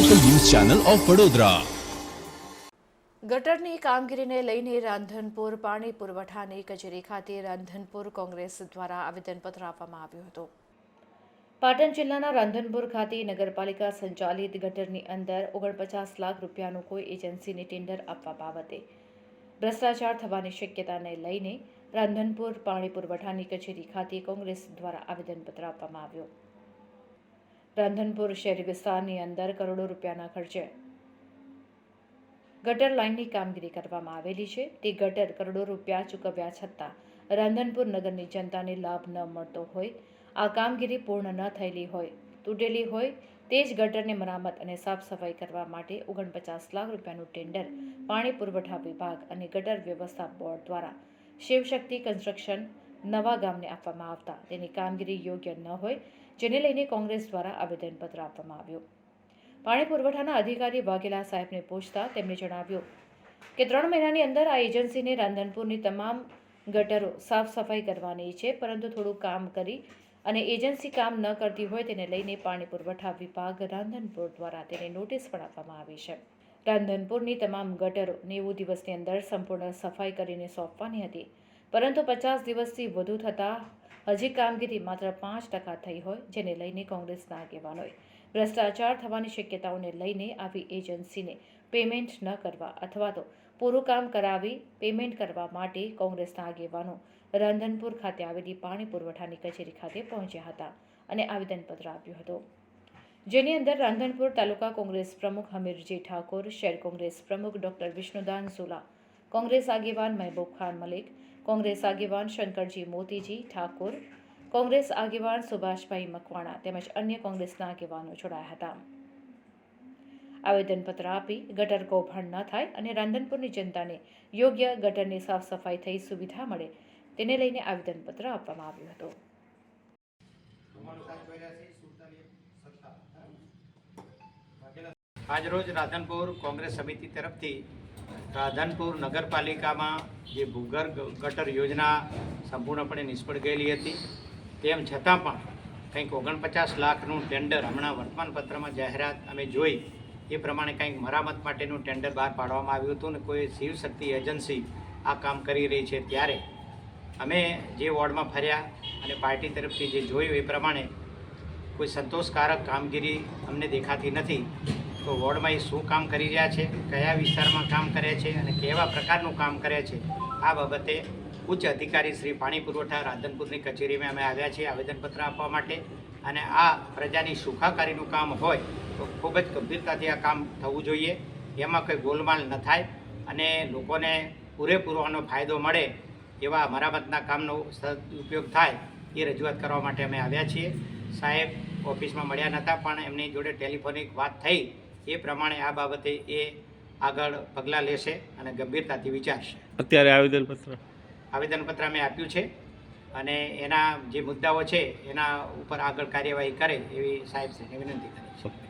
Channel of Vadodara ગટરની કામગીરીને લઈને રાંધનપુર પાણી પુરવઠાની કચેરી ખાતે રાંધનપુર કોંગ્રેસ દ્વારા આવેદનપત્ર આપવામાં આવ્યું હતું. પાટણ જિલ્લાના રાંધનપુર ખાતે નગરપાલિકા સંચાલિત ગટરની અંદર ઓગણપચાસ લાખ રૂપિયાનું કોઈ એજન્સીને ટેન્ડર આપવા બાબતે ભ્રષ્ટાચાર થવાની શક્યતાને લઈને રાંધનપુર પાણી પુરવઠાની કચેરી ખાતે કોંગ્રેસ દ્વારા આવેદનપત્ર આપવામાં આવ્યું. રાંધનપુર શહેરી વિસ્તારની અંદર કરોડો રૂપિયાના ખર્ચે ગટર લાઇનની કામગીરી કરવામાં આવેલી છે. તે ગટર કરોડો રૂપિયા ચૂકવ્યા છતાં રાંધનપુર નગરની જનતાને લાભ ન મળતો હોય, આ કામગીરી પૂર્ણ ન થયેલી હોય, તૂટેલી હોય, તે જ ગટરને મરામત અને સાફ સફાઈ કરવા માટે ઓગણપચાસ લાખ રૂપિયાનું ટેન્ડર પાણી પુરવઠા વિભાગ અને ગટર વ્યવસ્થા બોર્ડ દ્વારા શિવશક્તિ કન્સ્ટ્રક્શન નવા ગામને આપવામાં આવતા. તેની કામગીરી યોગ્ય ન હોય જેને લઈને કોંગ્રેસ દ્વારા આવેદનપત્ર આપવામાં આવ્યું. પાણી પુરવઠાના અધિકારી વાઘેલા સાહેબને પૂછતા તેમણે જણાવ્યું કે, ત્રણ મહિનાની અંદર આ એજન્સીને રાંધનપુરની તમામ ગટરો સાફ સફાઈ કરવાની છે, પરંતુ થોડું કામ કરી અને એજન્સી કામ ન કરતી હોય તેને લઈને પાણી પુરવઠા વિભાગ રાંધનપુર દ્વારા તેને નોટિસ પણ આપવામાં આવી છે. રાંધનપુરની તમામ ગટરો નેવું દિવસની અંદર સંપૂર્ણ સફાઈ કરીને સોંપવાની હતી. પરંતુ પચાસ દિવસથી વધુ થતાં હજી કામગીરી માત્ર પાંચ ટકા થઈ હોય, જેને લઈને કોંગ્રેસના આગેવાનોએ ભ્રષ્ટાચાર થવાની શક્યતાઓને લઈને આવી એજન્સીને પેમેન્ટ ન કરવા અથવા તો પૂરું કામ કરાવી પેમેન્ટ કરવા માટે કોંગ્રેસના આગેવાનો રાંધનપુર ખાતે આવેલી પાણી પુરવઠાની કચેરી ખાતે પહોંચ્યા હતા અને આવેદનપત્ર આપ્યું હતું. જેની અંદર રાંધનપુર તાલુકા કોંગ્રેસ પ્રમુખ હમીરજી ઠાકોર, શહેર કોંગ્રેસ પ્રમુખ ડોક્ટર વિષ્ણુદાન સુલા, કોંગ્રેસ આગેવાન મહેબૂબ ખાન મલિક કોંગ્રેસ આગેવાન શંકરજી મોતીજી ઠાકોર, કોંગ્રેસ આગેવાન સુભાષભાઈ મકવાણા તેમજ અન્ય કોંગ્રેસના આગેવાનો જોડાયા હતા. આવેદનપત્ર આપી ગટર કૌભાંડ ન થાય અને રાંધનપુરની જનતાને યોગ્ય ગટરની સાફ સફાઈ થઈ સુવિધા મળે તેને લઈને આવેદનપત્ર આપવામાં આવ્યું હતું. આજરોજ રાધનપુર કોંગ્રેસ સમિતિ તરફથી રાધનપુર નગરપાલિકામાં જે ભૂગર્ભ ગટર યોજના સંપૂર્ણપણે નિષ્ફળ ગયેલી હતી, તેમ છતાં પણ કંઈક ઓગણપચાસ લાખનું ટેન્ડર હમણાં વર્તમાનપત્રમાં જાહેરાત અમે જોઈ, એ પ્રમાણે કંઈક મરામત માટેનું ટેન્ડર બહાર પાડવામાં આવ્યું હતું ને કોઈ શિવશક્તિ એજન્સી આ કામ કરી રહી છે ત્યારે અમે જે વોર્ડમાં ફર્યા અને પાર્ટી તરફથી જે જોયું એ પ્રમાણે કોઈ સંતોષકારક કામગીરી અમને દેખાતી નથી. તો વોર્ડમાં એ શું કામ કરી રહ્યા છે, કયા વિસ્તારમાં કામ કરે છે અને કેવા પ્રકારનું કામ કરે છે, આ બાબતે ઉચ્ચ અધિકારી શ્રી પાણી પુરવઠા રાધનપુરની કચેરીમાં અમે આવ્યા છીએ આવેદનપત્ર આપવા માટે અને આ પ્રજાની સુખાકારીનું કામ હોય તો ખૂબ જ ગંભીરતાથી આ કામ થવું જોઈએ, એમાં કોઈ ગોલમાલ ન થાય અને લોકોને પૂરેપૂરોનો ફાયદો મળે એવા મરામતના કામનો ઉપયોગ થાય એ રજૂઆત કરવા માટે અમે આવ્યા છીએ. સાહેબ ઓફિસમાં મળ્યા નહોતા પણ એમની જોડે ટેલિફોનિક વાત થઈ એ પ્રમાણે આ બાબતે એ આગળ પગલાં લેશે અને ગંભીરતાથી વિચારશે. અત્યારે આવેદનપત્ર. આવેદનપત્ર અમે આપ્યું છે અને એના જે મુદ્દાઓ છે એના ઉપર આગળ કાર્યવાહી કરે એવી સાહેબ વિનંતી કરી છે